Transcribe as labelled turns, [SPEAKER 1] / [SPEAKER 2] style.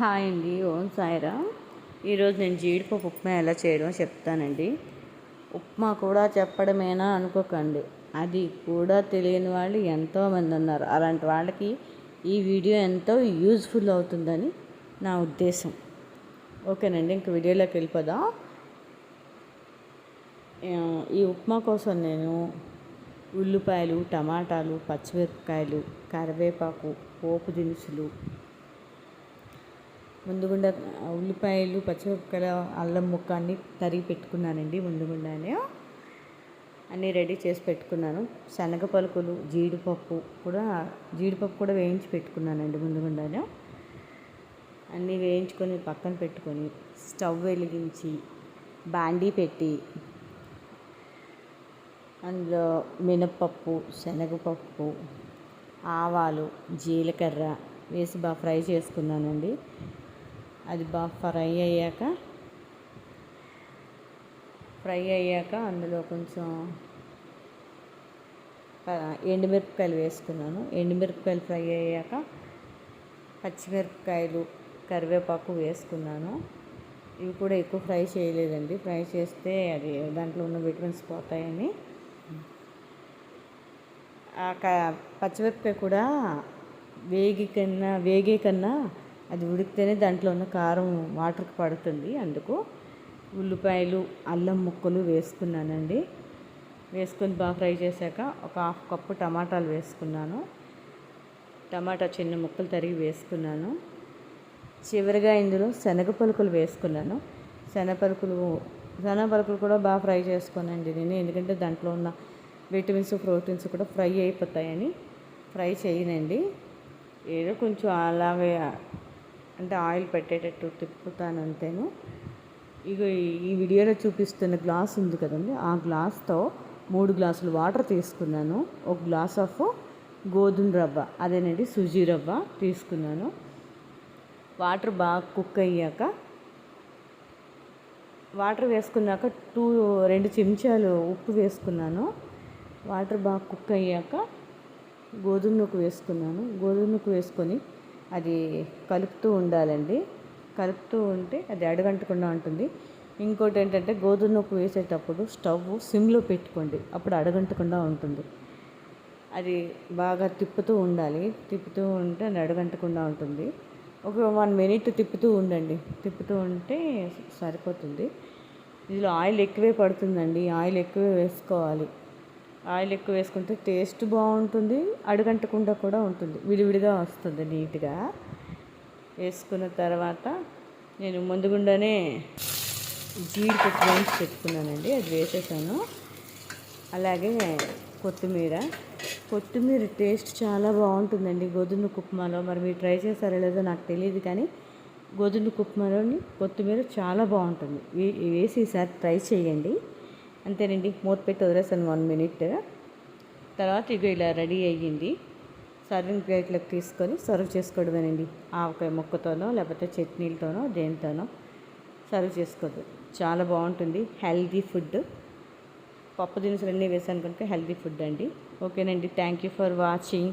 [SPEAKER 1] Hi అండి ఓం సాయిరా ఈరోజు నేను జీడిపప్పు ఉప్మా ఎలా చేయడమో చెప్తానండి. ఉప్మా కూడా చెప్పడమేనా అనుకోకండి. అది కూడా తెలియని వాళ్ళు ఎంతోమంది ఉన్నారు. అలాంటి వాళ్ళకి ఈ వీడియో ఎంతో యూజ్ఫుల్ అవుతుందని నా ఉద్దేశం. ఓకేనండి ఇంక వీడియోలోకి వెళ్ళిపోదాం. ఈ ఉప్మా కోసం నేను ఉల్లిపాయలు టమాటాలు పచ్చిమిరపకాయలు కరివేపాకు పోపు దినుసులు ముందుగుండా ఉల్లిపాయలు పచ్చిమిరపకాయల అల్లం ముక్క అన్ని తరిగి పెట్టుకున్నానండి ముందుగుండానే. అన్నీ రెడీ చేసి పెట్టుకున్నాను. శనగ పలుకులు జీడిపప్పు కూడా జీడిపప్పు కూడా వేయించి పెట్టుకున్నానండి ముందుగుండానే. అన్నీ వేయించుకొని పక్కన పెట్టుకొని స్టవ్ వెలిగించి బాండీ పెట్టి అందులో మినప్పప్పు శనగపప్పు ఆవాలు జీలకర్ర వేసి బాగా ఫ్రై చేసుకున్నానండి. అది బాగా ఫ్రై అయ్యాక ఫ్రై అయ్యాక అందులో కొంచెం ఎండుమిరపకాయలు వేసుకున్నాను. ఎండుమిరపకాయలు ఫ్రై అయ్యాక పచ్చిమిరపకాయలు కరివేపాకు వేసుకున్నాను. ఇవి కూడా ఎక్కువ ఫ్రై చేయలేదండి. ఫ్రై చేస్తే అది దాంట్లో ఉన్న విటమిన్స్ పోతాయని. ఆ క- పచ్చిమిరపకాయ కూడా వేగి కన్నా వేగే కన్నా అది ఉడికితేనే దాంట్లో ఉన్న కారం వాటర్కి పడుతుంది అందుకు ఉల్లిపాయలు అల్లం ముక్కలు వేసుకున్నానండి. వేసుకొని బాగా ఫ్రై చేశాక ఒక హాఫ్ కప్పు టమాటాలు వేసుకున్నాను. టమాటా చిన్న ముక్కలు తరిగి వేసుకున్నాను. చివరిగా ఇందులో శనగ పలుకులు వేసుకున్నాను. శనగ పలుకులు శనగ పలుకులు కూడా బాగా ఫ్రై చేసుకోనండి నేను ఎందుకంటే దాంట్లో ఉన్న విటమిన్స్ ప్రోటీన్స్ కూడా ఫ్రై అయిపోతాయని. ఫ్రై చేయనండి. ఏదో కొంచెం అలాగే అంటే ఆయిల్ పెట్టేటట్టు తిప్పుతాను అంతేను ఇక ఈ వీడియోలో చూపిస్తున్న గ్లాస్ ఉంది కదండి. ఆ గ్లాస్తో మూడు గ్లాసులు వాటర్ తీసుకున్నాను. ఒక గ్లాస్ ఆఫ్ గోధుమ రవ్వ అదేనండి సుజీ రవ్వ తీసుకున్నాను. వాటర్ బాగా కుక్ అయ్యాక వాటర్ వేసుకున్నాక టూ రెండు చెంచాలు ఉప్పు వేసుకున్నాను. వాటర్ బాగా కుక్ అయ్యాక గోధుమ నూకు వేసుకున్నాను. గోధుమ నూకు వేసుకొని అది కలుపుతూ ఉండాలండి. కలుపుతూ ఉంటే అది అడగంటకుండా ఉంటుంది. ఇంకోటి ఏంటంటే గోధుమ నూక వేసేటప్పుడు స్టవ్ సిమ్లో పెట్టుకోండి. అప్పుడు అడగంటకుండా ఉంటుంది. అది బాగా తిప్పుతూ ఉండాలి. తిప్పుతూ ఉంటే అది అడగంటకుండా ఉంటుంది. ఒక వన్ మినిట్ తిప్పుతూ ఉండండి. తిప్పుతూ ఉంటే సరిపోతుంది. ఇందులో ఆయిల్ ఎక్కువే పడుతుందండి. ఆయిల్ ఎక్కువే వేసుకోవాలి. ఆయిల్ ఎక్కువ వేసుకుంటే టేస్ట్ బాగుంటుంది అడుగంటకుండా కూడా ఉంటుంది. విడివిడిగా వస్తుంది నీట్గా. వేసుకున్న తర్వాత నేను ముందుగుండానే జీడిపప్పు వేయించి పెట్టుకున్నానండి అది వేసేసాను. అలాగే కొత్తిమీర. కొత్తిమీర టేస్ట్ చాలా బాగుంటుందండి గోధుమ ఉప్మాలో మరి మీరు ట్రై చేశారో లేదో నాకు తెలియదు కానీ గోధుమ ఉప్మాలోని కొత్తిమీర చాలా బాగుంటుంది. వేసి ఈసారి ట్రై చేయండి. అంతేనండి. మూత పెట్టి వదిలేసాను వన్ మినిట్. తర్వాత ఇక ఇలా రెడీ అయ్యింది. సర్వింగ్ ప్లేట్లకు తీసుకొని సర్వ్ చేసుకోవడమేనండి. ఆవకాయ ముక్కతోనో లేకపోతే చట్నీలతోనో దేనితోనో సర్వ్ చేసుకోవద్దు చాలా బాగుంటుంది. Healthy food. పప్పు దినుసులు అన్నీ వేసాను కనుక హెల్దీ ఫుడ్ అండి. ఓకేనండి. Thank you for watching.